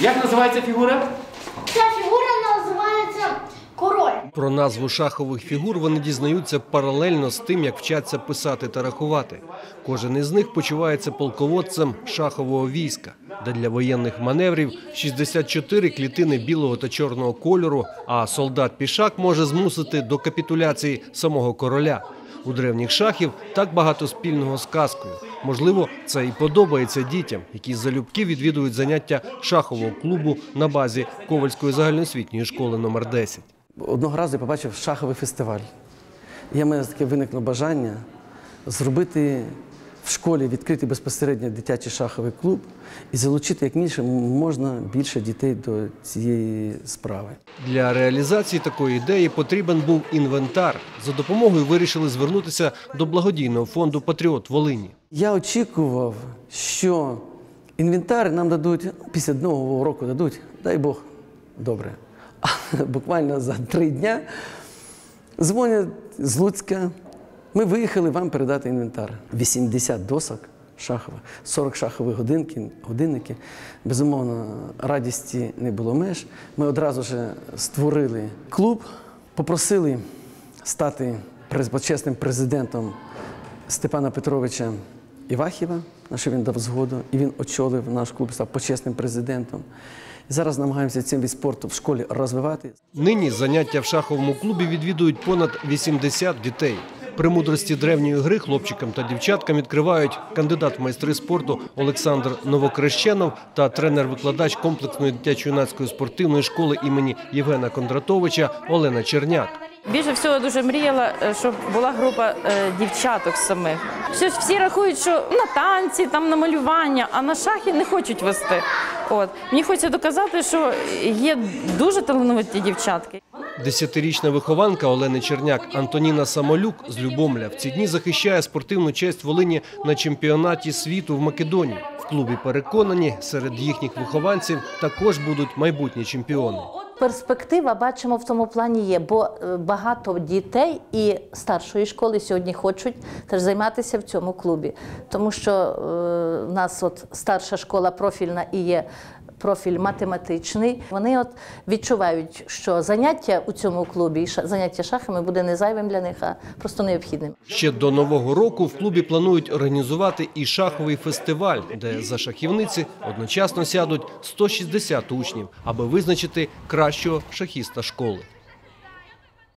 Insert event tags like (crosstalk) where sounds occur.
Як називається фігура? Ця фігура називається король. Про назву шахових фігур вони дізнаються паралельно з тим, як вчаться писати та рахувати. Кожен із них почувається полководцем шахового війська, де для воєнних маневрів 64 клітини білого та чорного кольору, а солдат-пішак може змусити до капітуляції самого короля. У древніх шахів так багато спільного з казкою. Можливо, це і подобається дітям, які залюбки відвідують заняття шахового клубу на базі Ковальської загальноосвітньої школи номер 10. Одного разу я побачив шаховий фестиваль. І в мене таке виникло бажання зробити в школі відкритий безпосередньо дитячий шаховий клуб і залучити як більше можна більше дітей до цієї справи. Для реалізації такої ідеї потрібен був інвентар. За допомогою вирішили звернутися до благодійного фонду Патріот Волині. Я очікував, що інвентар нам дадуть після нового року дадуть, дай Бог, добре. А (laughs) буквально за три дня дзвонять з Луцька. Ми виїхали вам передати інвентар. 80 досок шахових, 40 шахових годинки, годинники. Безумовно, радісті не було меж. Ми одразу ж створили клуб, попросили стати почесним президентом Степана Петровича Івахіва, на що він дав згоду, і він очолив наш клуб, став почесним президентом. Зараз намагаємося цим від спорту в школі розвивати. Нині заняття в шаховому клубі відвідують понад 80 дітей. Премудрості древньої гри хлопчикам та дівчаткам відкривають кандидат в майстри спорту Олександр Новокрещенов та тренер-викладач комплексної дитячо-юнацької спортивної школи імені Євгена Кондратовича Олена Черняк. Більше всього дуже мріяла, е, щоб була група е, дівчаток самих. Всі, всі рахують, що на танці, там на малювання, а на шахи не хочуть вести. От мені хочеться доказати, що є дуже талановиті дівчатки. Десятирічна вихованка Олени Черняк Антоніна Самолюк з Любомля в ці дні захищає спортивну честь Волині на чемпіонаті світу в Македонії. В клубі переконані, серед їхніх вихованців також будуть майбутні чемпіони. Перспектива бачимо в тому плані є, бо е, багато дітей і старшої школи сьогодні хочуть теж займатися в цьому клубі, тому що е, в нас от старша школа профільна і є. Профіль математичний. Вони от відчувають, що заняття у цьому клубі, заняття шахами буде не зайвим для них, а просто необхідним. Ще до нового року в клубі планують організувати і шаховий фестиваль, де за шахівниці одночасно сядуть 160 учнів, аби визначити кращого шахіста школи.